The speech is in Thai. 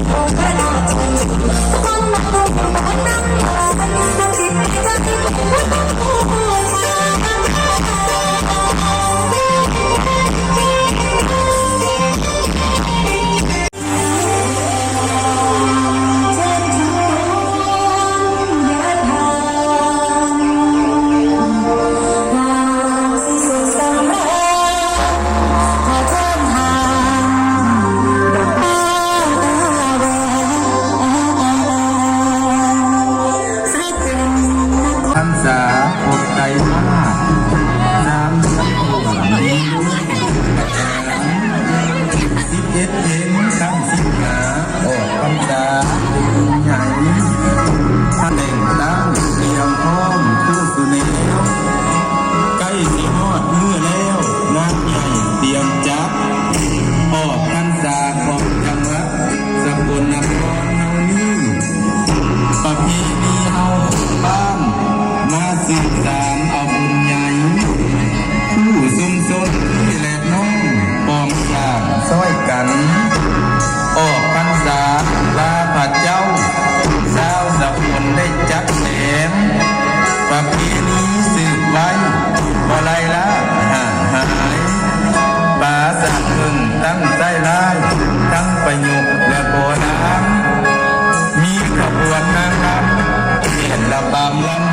Thank you. ทั้งใจลาย ทั้งประโยคและโบน้ำมีขบวนนางรำเปลี่ยนระบำลำ